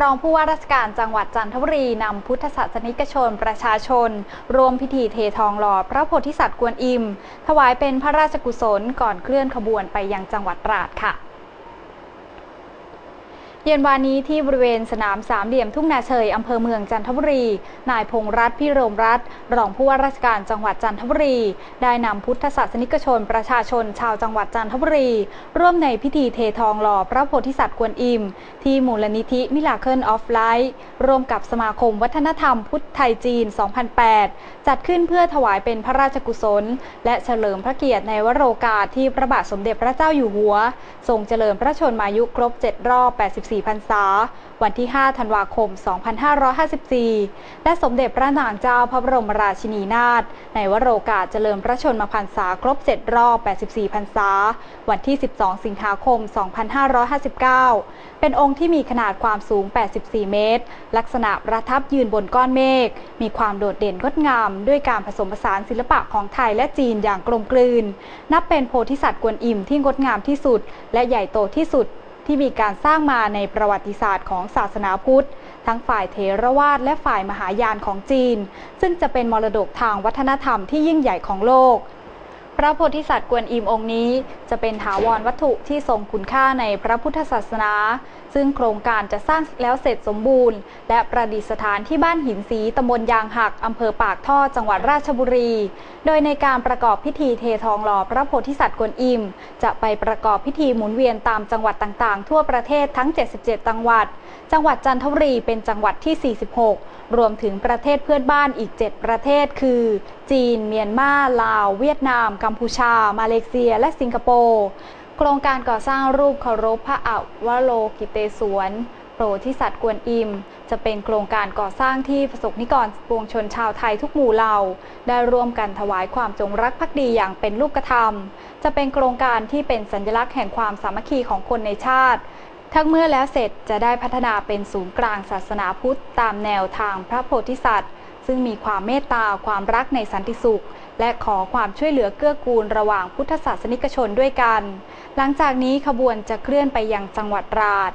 รองผู้ว่าราชการจังหวัดจันทบุรีนำพุทธศาสนิกชนประชาชนรวมพิธีเททองหล่อพระโพธิสัตว์กวนอิม ถวายเป็นพระราชกุศลก่อนเคลื่อนขบวนไปยังจังหวัดตราดค่ะ เย็นวานนี้ที่บริเวณสนามสามเหลี่ยมทุ่งนาเฉยอำเภอเมืองจันทบุรี นายพงรัตน์พิโรมรัตน์รองผู้ว่าราชการจังหวัดจันทบุรี ได้นำพุทธศาสนิกชนประชาชนชาวจังหวัดจันทบุรี ร่วมในพิธีเททองหล่อพระโพธิสัตว์กวนอิม ที่มูลนิธิมิลาเคิลออฟไลท์ร่วมกับสมาคมวัฒนธรรมพุทธไทยจีน 2008 จัดขึ้นเพื่อถวายเป็นพระราชกุศล และเฉลิมพระเกียรติในวโรกาสที่พระบาทสมเด็จพระเจ้าอยู่หัวทรงเจริญพระชนมายุครบ 7 รอบ 84 4พรรษา วันที่ 5 ธันวาคม 2554 และสมเด็จพระนางเจ้าพระบรมราชินีนาถในวโรกาสเจริญพระชนมพรรษาครบ 7 รอบ 84 พรรษา วันที่ 12 สิงหาคม 2559 เป็นองค์ที่มีขนาดความสูง 84 เมตร ลักษณะประทับยืนบนก้อนเมฆ มีความโดดเด่นงดงาม ด้วยการผสมผสานศิลปะของไทยและจีนอย่างกลมกลืน นับเป็นโพธิสัตว์กวนอิมที่งดงามที่สุด และใหญ่โตที่สุด ที่มีการสร้างมาในประวัติศาสตร์ของศาสนาพุทธ ทั้งฝ่ายเทรวาสและฝ่ายมหายานของจีน ซึ่งจะเป็นมรดกทางวัฒนธรรมที่ยิ่งใหญ่ของโลก ระโพธิสัตว์กวนอิมองค์นี้ จะเป็นถาวรวัตถุที่ทรงคุณค่าในพระพุทธศาสนา ซึ่งโครงการจะสร้างแล้วเสร็จสมบูรณ์ และประดิษฐานที่บ้านหินสีตำบลยางหักอำเภอปากท่อจังหวัดราชบุรี โดยในการประกอบพิธีเททองหล่อพระโพธิสัตว์กวนอิม จะไปประกอบพิธีหมุนเวียนตามจังหวัดต่างๆ ทั่วประเทศทั้ง 77 จังหวัด จังหวัดจันทบุรีเป็นจังหวัดที่ 46 รวมถึงประเทศเพื่อนบ้านอีก 7 ประเทศ คือ จีน เมียนมา ลาว เวียดนามกัมพูชา มาเลเซีย และสิงคโปร์โครงการก่อสร้างรูปเคารพพระอวโลกิเตศวรโปรธิสัตว์กวนอิม จะเป็นโครงการก่อสร้างที่ประสบนิกรปวงชนชาวไทยทุกหมู่เหล่า ได้ร่วมกันถวายความจงรักภักดีอย่างเป็นรูปธรรม จะเป็นโครงการที่เป็นสัญลักษณ์แห่งความสามัคคีของคนในชาติ ทั้งเมื่อแล้วเสร็จจะได้พัฒนาเป็นศูนย์กลางศาสนาพุทธ ตามแนวทางพระโพธิสัตว์ ซึ่งมีความเมตตาความรักในสันติสุข และขอความช่วยเหลือเกื้อกูลระหว่างพุทธศาสนิกชนด้วยกัน หลังจากนี้ขบวนจะเคลื่อนไปยังจังหวัดราช